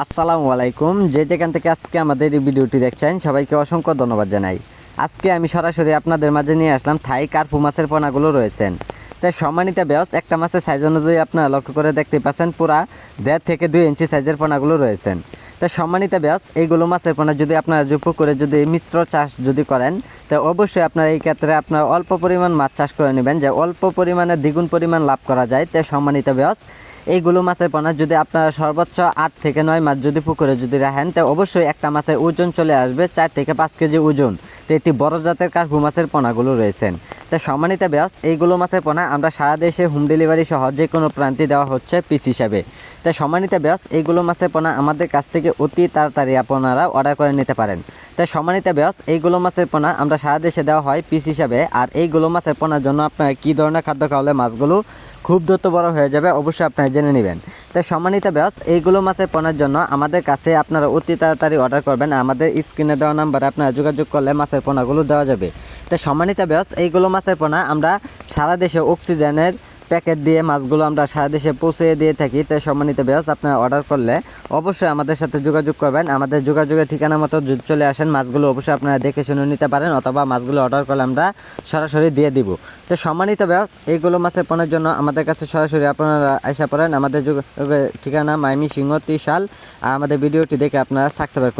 আসসালামু আলাইকুম। যে যেখান থেকে আজকে আমাদের এই ভিডিওটি দেখছেন, সবাইকে অসংখ্য ধন্যবাদ জানাই। আজকে আমি সরাসরি আপনাদের মাঝে নিয়ে আসলাম থাই কার্পু মাছের পোনাগুলো রয়েছেন। তাই সম্মানিত ব্যাস একটা মাছের সাইজ অনুযায়ী আপনারা লক্ষ্য করে দেখতে পাচ্ছেন, পুরা দেড় থেকে দুই ইঞ্চি সাইজের পোনাগুলো রয়েছেন। তো সম্মানিত ব্যাস এইগুলো মাছের পোনা যদি আপনারা যুক্ত করে যদি মিশ্র চাষ যদি করেন, তো অবশ্যই আপনারা এই ক্ষেত্রে আপনার অল্প পরিমাণ মাছ চাষ করে নেবেন, যে অল্প পরিমাণে দ্বিগুণ পরিমাণ লাভ করা যায়। তো সম্মানিত ব্যাস এইগুলো মাছের পোনা যদি আপনারা সর্বোচ্চ আট থেকে নয় মাছ যদি পুকুরে যদি রাখেন, তো অবশ্যই একটা মাছের ওজন চলে আসবে চার থেকে পাঁচ কেজি ওজন। তো এটি বড় জাতের কার্পু মাছের পোনাগুলো রয়েছেন তো সম্মানিত ব্যাস এইগুলো মাছের পোনা আমরা সারা দেশে হোম ডেলিভারি সহ যে কোনো প্রান্তে দেওয়া হচ্ছে পিস হিসাবে। তা সম্মানিত ব্যাস এইগুলো মাছের পোনা আমাদের কাছ থেকে অতি তাড়াতাড়ি আপনারা অর্ডার করে নিতে পারেন। তো সম্মানিত ব্যাস এইগুলো মাছের পোনা আমরা সারা দেশে দেওয়া হয় পিস হিসাবে। আর এইগুলো মাছের পোনার জন্য আপনারা কী ধরনের খাদ্য খাওয়ালে মাছগুলো খুব দ্রুত বড় হয়ে যাবে অবশ্যই আপনারা জেনে নেবেন। তাই সম্মানিত ব্যাস এইগুলো মাছের পোনার জন্য আমাদের কাছে আপনারা অতি তাড়াতাড়ি অর্ডার করবেন। আমাদের স্ক্রিনে দেওয়া নাম্বারে আপনারা যোগাযোগ করলে মাছের পোনাগুলো দেওয়া যাবে। তাই সম্মানিত ব্যাস এইগুলো মাছের পোনা আমরা সারা দেশে অক্সিজেনের প্যাকেট দিয়ে মাছগুলো আমরা সারা দেশে পৌঁছে দিয়ে থাকি। তাই সম্মানিত ব্যাস আপনারা অর্ডার করলে অবশ্যই আমাদের সাথে যোগাযোগ করবেন। আমাদের যোগাযোগের ঠিকানা মতো চলে আসেন। মাছগুলো অবশ্যই আপনারা দেখে শুনে নিতে পারেন অথবা মাছগুলো অর্ডার করলে আমরা সরাসরি দিয়ে দিব। তো সম্মানিত ব্যাস এইগুলো মাছের পণের জন্য আমাদের কাছে সরাসরি আপনারা আসা পড়েন। আমাদের ঠিকানা মাইমি সিংহ ত্রিশাল। আর আমাদের ভিডিওটি দেখে আপনারা সাবস্ক্রাইব